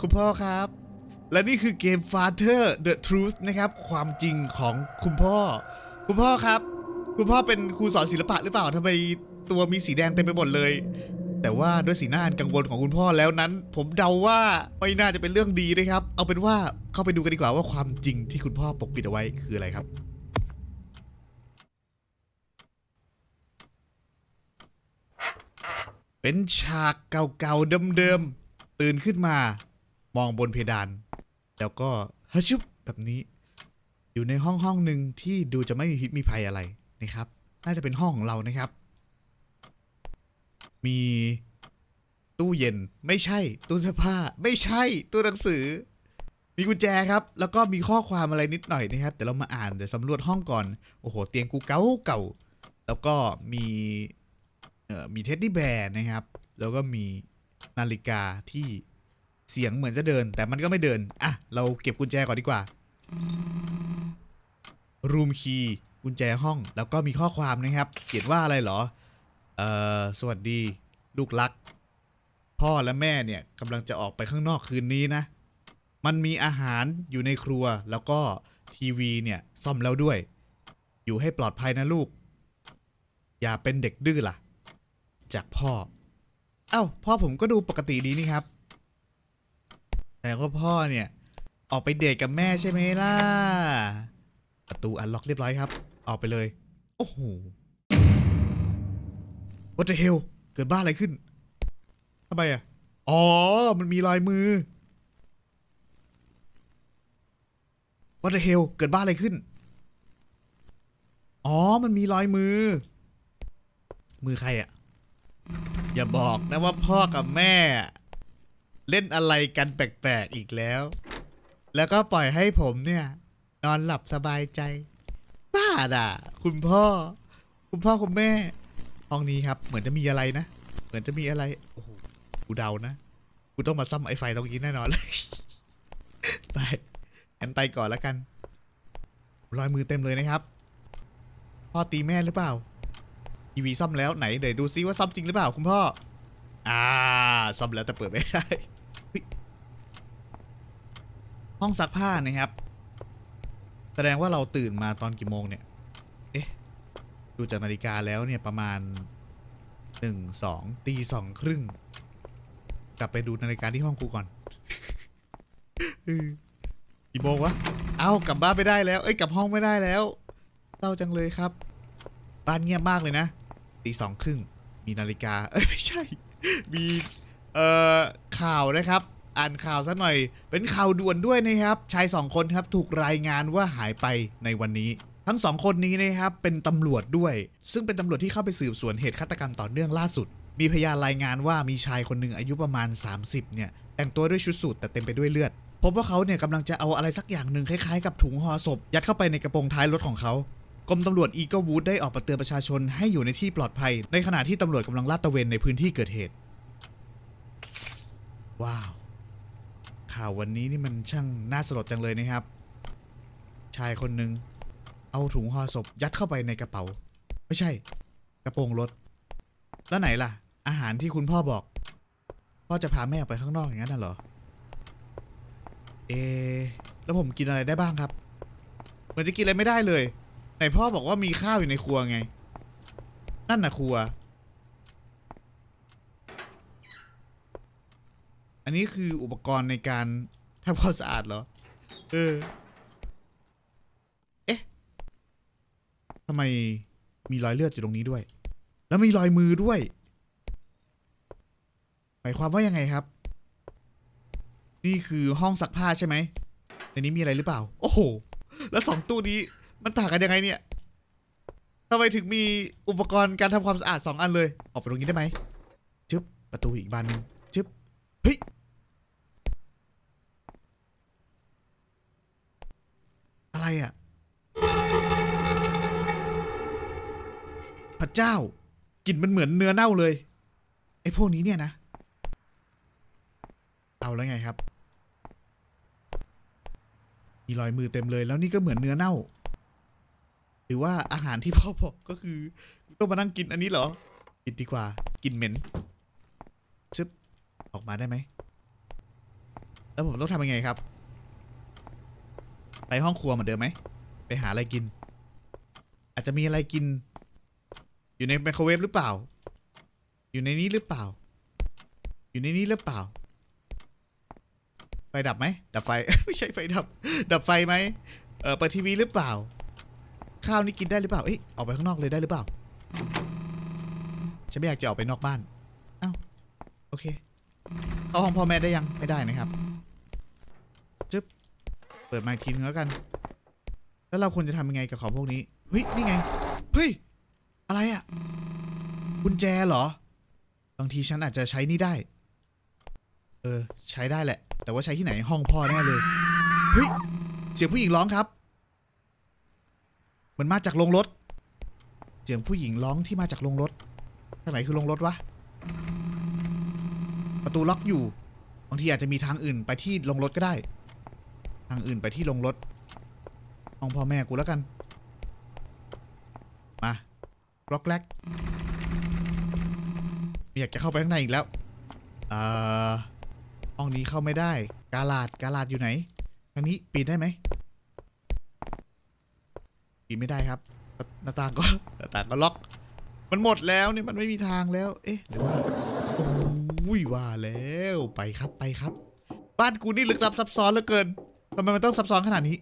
คุณพ่อครับ และนี่คือเกม Father the Truth นะครับ ความจริงของคุณพ่อ คุณพ่อครับ คุณพ่อเป็นครูสอนศิลปะหรือเปล่าทำไมตัวมีสีแดงเต็มไปหมดเลย แต่ว่าด้วยสีหน้ากังวลของคุณพ่อแล้วนั้น ผมเดาว่าไม่น่าจะเป็นเรื่องดีนะครับ เอาเป็นว่าเข้าไปดูกันดีกว่าว่าความจริงที่คุณพ่อปกปิดเอาไว้คืออะไรครับเป็นฉากเก่าๆเดิมๆ ตื่นขึ้นมามองบนเพดาน แล้วก็ฮัชุบแบบนี้ อยู่ในห้องห้องหนึ่งที่ดูจะไม่มีพิษมีภัยอะไรนะครับ น่าจะเป็นห้องของเรานะครับ มีตู้เย็นไม่ใช่ ตู้เสื้อผ้า ไม่ใช่ ตู้หนังสือ มีกุญแจครับ แล้วก็มีข้อความอะไรนิดหน่อยนะครับเดี๋ยวเรามาอ่านเดี๋ยวสำรวจห้องก่อน โอ้โห เตียงกูเก่าเก่า แล้วก็มีเอ่อมีเท็ดดี้แบร์นะครับ แล้วก็มี นาฬิกาที่เสียงเหมือนจะเดิน แต่มันก็ไม่เดิน อะ เราเก็บกุญแจก่อนดีกว่า รูมคีย์กุญแจห้อง แล้วก็มีข้อความนะครับ เขียนว่าอะไรเหรอ เอ่อ สวัสดี ลูกรัก พ่อและแม่เนี่ยกำลังจะออกไปข้างนอกคืนนี้นะ มันมีอาหารอยู่ในครัว แล้วก็ทีวีเนี่ยซ่อมแล้วด้วย อยู่ให้ปลอดภัยนะลูก อย่าเป็นเด็กดื้อล่ะ จากพ่อ เอ้าพ่อผมก็ดูปกติดีนี่ครับ แต่ว่าพ่อเนี่ย ออกไปเดทกับแม่ใช่ไหมล่ะ ประตูอันล็อกเรียบร้อยครับ ออกไปเลย โอ้โห What the hell เกิดบ้าอะไรขึ้นทำไมอะ อ๋อ มันมีรอยมือ What the hell เกิดบ้าอะไรขึ้น อ๋อ มันมีรอยมือ มือใครอะ อย่าบอกนะว่าพ่อกับแม่ เล่นอะไรกันแปลกๆอีกแล้ว แล้วก็ปล่อยให้ผมเนี่ย นอนหลับสบายใจบ้าด่ะ คุณพ่อ คุณพ่อคุณแม่ห้องนี้ครับ เหมือนจะมีอะไรนะ เหมือนจะมีอะไร โอ้โห กูเดานะ กูต้องมาซ่อมไอไฟตรงนี้แน่นอนเลย ไปงั้นไปก่อนแล้วกัน รอยมือเต็มเลยนะครับ พ่อตีแม่หรือเปล่า ทีวีซ่อมแล้วไหนเดี๋ยวดูซิว่าซ่อมจริงหรือเปล่าคุณพ่อ อ่าซ่อมแล้วแต่เปิดไม่ได้ ห้องซักผ้านะครับ แสดงว่าเราตื่นมาตอนกี่โมงเนี่ย เอ๊ะ ดูจากนาฬิกาแล้วเนี่ยประมาณหนึ่งสองตีสองครึ่ง กลับไปดูนาฬิกาที่ห้องกูก่อนกี่โมงวะ เอ้ากลับบ้านไม่ได้แล้ว เอ้ยกลับห้องไม่ได้แล้วเศร้าจังเลยครับ บ้านเงียบมากเลยนะ ตีสองครึ่งมีนาฬิกา เอ้ยไม่ใช่ มีเอ่อข่าวนะครับ อ่านข่าวสักหน่อย เป็นข่าวด่วนด้วยนะครับ ชายสองคนครับถูกรายงานว่าหายไปในวันนี้ ทั้งสองคนนี้นะครับเป็นตำรวจด้วย ซึ่งเป็นตำรวจที่เข้าไปสืบสวนเหตุฆาตกรรมต่อเนื่องล่าสุด มีพยานรายงานว่ามีชายคนหนึ่งอายุประมาณ 30 เนี่ย แต่งตัวด้วยชุดสูทแต่เต็มไปด้วยเลือดพบว่าเขาเนี่ยกำลังจะเอาอะไรสักอย่างหนึ่งคล้ายๆ กับถุงห่อศพยัดเข้าไปในกระโปรงท้ายรถของเขา กรมตำรวจอีเกิลวูดได้ออกมาเตือนประชาชนให้อยู่ในที่ปลอดภัย ในขณะที่ตำรวจกำลังลาดตระเวนในพื้นที่เกิดเหตุ ว้าว ข่าววันนี้นี่มันช่างน่าสลดจังเลยนะครับ ชายคนหนึ่งเอาถุงห่อศพยัดเข้าไปในกระเป๋า ไม่ใช่ กระโปรงรถ แล้วไหนล่ะ อาหารที่คุณพ่อบอก พ่อจะพาแม่ออกไปข้างนอกอย่างนั้นน่ะเหรอ เอ แล้วผมกินอะไรได้บ้างครับ เหมือนจะกินอะไรไม่ได้เลย ไหนพ่อบอกว่ามีข้าวอยู่ในครัวไง นั่นน่ะครัว อันนี้คืออุปกรณ์ในการทำความสะอาดเหรอ เออ เอ๊ะทำไมมีรอยเลือดอยู่ตรงนี้ด้วย แล้วมีรอยมือด้วย หมายความว่ายังไงครับ นี่คือห้องซักผ้าใช่ไหมในนี้มีอะไรหรือเปล่า โอ้โห แล้วสองตู้นี้ มันต่างกันยังไงเนี่ยทำไมถึงมีอุปกรณ์การทำความสะอาดสองอันเลย ออกไปตรงนี้ได้ไหมจึ๊บประตูอีกบานหนึงจึ๊บเฮ้ยอะไรอะพระเจ้ากลิ่นมันเหมือนเนื้อเน่าเลยไอ้พวกนี้เนี่ยนะ เอาแล้วไงครับ มีรอยมือเต็มเลยแล้วนี่ก็เหมือนเนื้อเน่า หรือว่าอาหารที่พ่อบอกก็คือต้องมานั่งกินอันนี้เหรอกินดีกว่า กินเหม็นชึบออกมาได้ไหม แล้วผมต้องทำยังไงครับ ไปห้องครัวเหมือนเดิมไหม ไปหาอะไรกิน อาจจะมีอะไรกิน อยู่ในไมโครเวฟหรือเปล่า อยู่ในนี้หรือเปล่า อยู่ในนี้หรือเปล่า ไฟดับไหม ดับไฟ ไม่ใช่ไฟดับ ดับไฟไหม เออเปิดทีวีหรือเปล่า ข้าวนี่กินได้หรือเปล่า เอ้ยออกไปข้างนอกเลยได้หรือเปล่า ฉันไม่อยากจะออกไปนอกบ้าน เอ้า โอเค เข้าห้องพ่อแม่ได้ยัง ไม่ได้นะครับ จึ๊บ เปิดมาอีกทีนึงแล้วกัน แล้วเราควรจะทำยังไงกับของพวกนี้ เฮ้ย นี่ไง เฮ้ย อะไรอะกุญแจเหรอ บางทีฉันอาจจะใช้นี่ได้ เออ ใช้ได้แหละ แต่ว่าใช้ที่ไหน ห้องพ่อแน่เลย เฮ้ย เสียงผู้หญิงร้องครับ มือนมาจากโรงรถ เสียงผู้หญิงร้องที่มาจากโรงรถทางไหนคือโรงรถวะ ประตูล็อกอยู่ บางทีอาจจะมีทางอื่นไปที่โรงรถก็ได้ ทางอื่นไปที่โรงรถห้องพ่อแม่กูแล้วกัน มาล็อกแรกอยากจะเข้าไปข้างในอีกแล้วเอ่อห้องนี้เข้าไม่ได้ กาลาดกาลาดอยู่ไหนทางนี้ปิดได้ไหม ปิดไม่ได้ครับหน้าต่างก็หน้าต่างก็ล็อก มันหมดแล้วเนี่ยมันไม่มีทางแล้ว เอ๊ะหรือว่าโอ้ยว่าแล้วไปครับไปครับ บ้านกูนี่ลึกลับซับซ้อนเหลือเกินทำไมมันต้องซับซ้อนขนาดนี้ย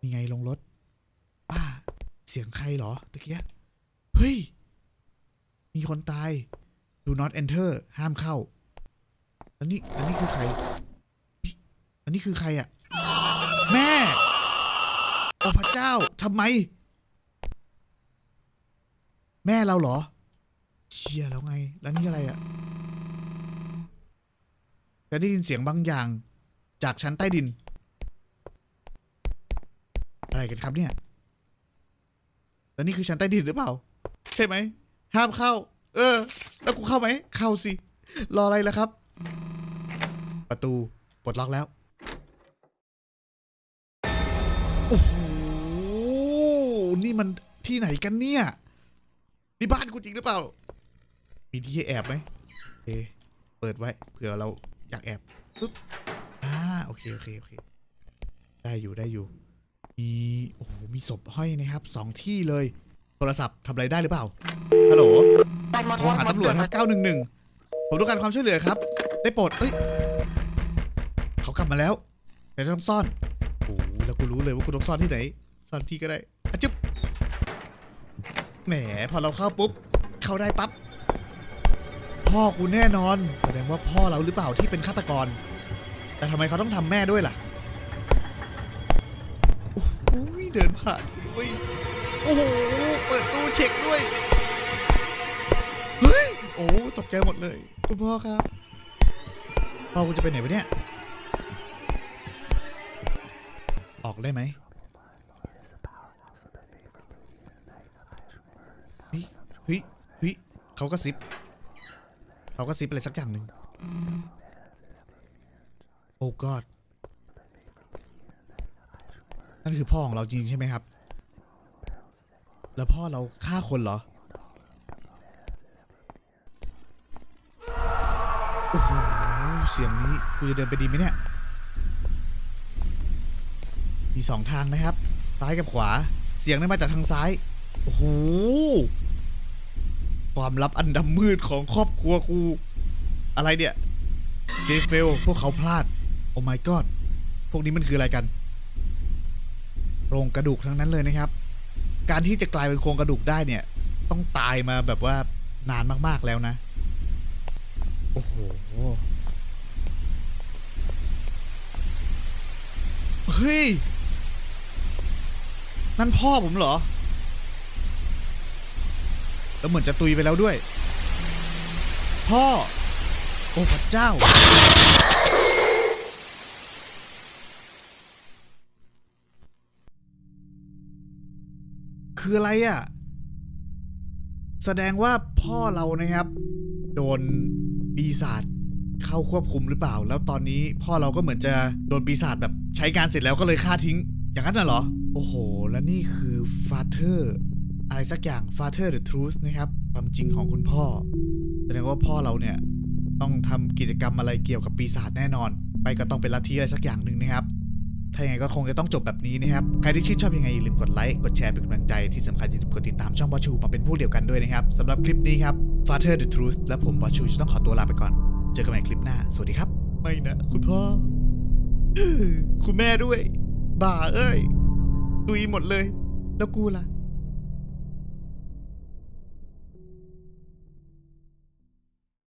นี่ไงลงรถป้าเสียงใครเหรอตะเกียเฮ้ย มีคนตาย do not enter ห้ามเข้าแล้วนี่แล้วนี่คือใคร อันนี้คือใครอะ แม่ โอ้พระเจ้าทำไม แม่เราเหรอ เชียแล้วไง แล้วนี่อะไรอะ่ะจะได้ยินเสียงบางอย่าง จากชั้นใต้ดิน อะไรกันครับเนี่ย แล้วนี่คือชั้นใต้ดินหรือเปล่า ใช่ไหม ห้ามเข้า เออ แล้วกูเข้าไหม เข้าสิ รออะไรล่ะครับ ประตูปลดล็อกแล้ว นี่มันที่ไหนกันเนี่ยนี่บ้านกูจริงหรือเปล่า มีที่ให้แอบไหมโอเคเปิดไว้เผื่อเราอยากแอบปึ๊บอ่าโอเคโอเคโอเค ได้อยู่ได้อยู่ มีโอ้โหมีศพห้อยนะครับสองที่เลย โทรศัพท์ทำอะไรได้หรือเปล่าฮัลโหลโทรหาตำรวจครับ911 ผมต้องการความช่วยเหลือครับ ได้โปรดเอ้ยเขากลับมาแล้วแต่ต้องซ่อนโอ้โหแล้วกูรู้เลยว่ากูต้องซ่อนที่ไหนซ่อนที่ก็ได้อะจึ๊บ แหมพอเราเข้าปุ๊บ เข้าได้ปั๊บ พ่อกูแน่นอน แสดงว่าพ่อเราหรือเปล่าที่เป็นฆาตกร แต่ทำไมเขาต้องทำแม่ด้วยล่ะโอ้โหเดินผ่านด้วยโอ้โห เปิดตู้เช็คด้วย เฮ้ย โอ้ตกใจหมดเลย คุณพ่อครับ พ่อกูจะไปไหนวะเนี่ย ออกได้ไหมเฮ้ย เฮ้ยเฮ้ยเขาก็ซิปเขาก็ซิปอะไรสักอย่างหนึ่งโอ้กอดนั่นคือพ่อของเราจริงๆใช่ไหมครับ แล้วพ่อเราฆ่าคนเหรอโอ้โหเสียงนี้กูจะเดินไปดีไหมเนี่ย มีสองทางนะครับ ซ้ายกับขวา เสียงนั้นมาจากทางซ้าย โอ้โห ความลับอันดำมืดของครอบครัวกู อะไรเนี่ยเดฟเฟลพวกเขาพลาด โอ้ my god พวกนี้มันคืออะไรกัน โครงกระดูกทั้งนั้นเลยนะครับ การที่จะกลายเป็นโครงกระดูกได้เนี่ย ต้องตายมาแบบว่านานมากๆแล้วนะ โอ้โห เฮ้ย นั่นพ่อผมเหรอ แล้วเหมือนจะตุยไปแล้วด้วย พ่อ โอ้พระเจ้า คืออะไรอะ่ะ แสดงว่าพ่อเรานะครับ โดนปีศาจเข้าควบคุมหรือเปล่า แล้วตอนนี้พ่อเราก็เหมือนจะโดนปีศาจแบบใช้การเสร็จแล้วก็เลยฆ่าทิ้ง อย่างนั้นน่ะเหรอ โอ้โห แล้วนี่คือ father อะไรสักอย่าง father the truth นะครับความจริงของคุณพ่อ แสดงว่าพ่อเราเนี่ยต้องทำกิจกรรมอะไรเกี่ยวกับปีศาจแน่นอน ไปก็ต้องเป็นลัทธิอะไรสักอย่างหนึ่งนะครับ ถ้าอย่างไรก็คงจะต้องจบแบบนี้นะครับ ใครที่ชื่นชอบยังไงอย่าลืมกดไลค์ กดแชร์เป็นกำลังใจ ที่สำคัญอย่าลืมกดติดตามช่องบอชูมาเป็นพวกเดียวกันด้วยนะครับสำหรับคลิปนี้ครับ Father the Truth และผมบอชูจะต้องขอตัวลาไปก่อน เจอกันใหม่คลิปหน้า สวัสดีครับ ไม่นะ คุณพ่อ คุณแม่ด้วย บ่าเอ้ย ตุยหมดเลย แล้วกูล่ะ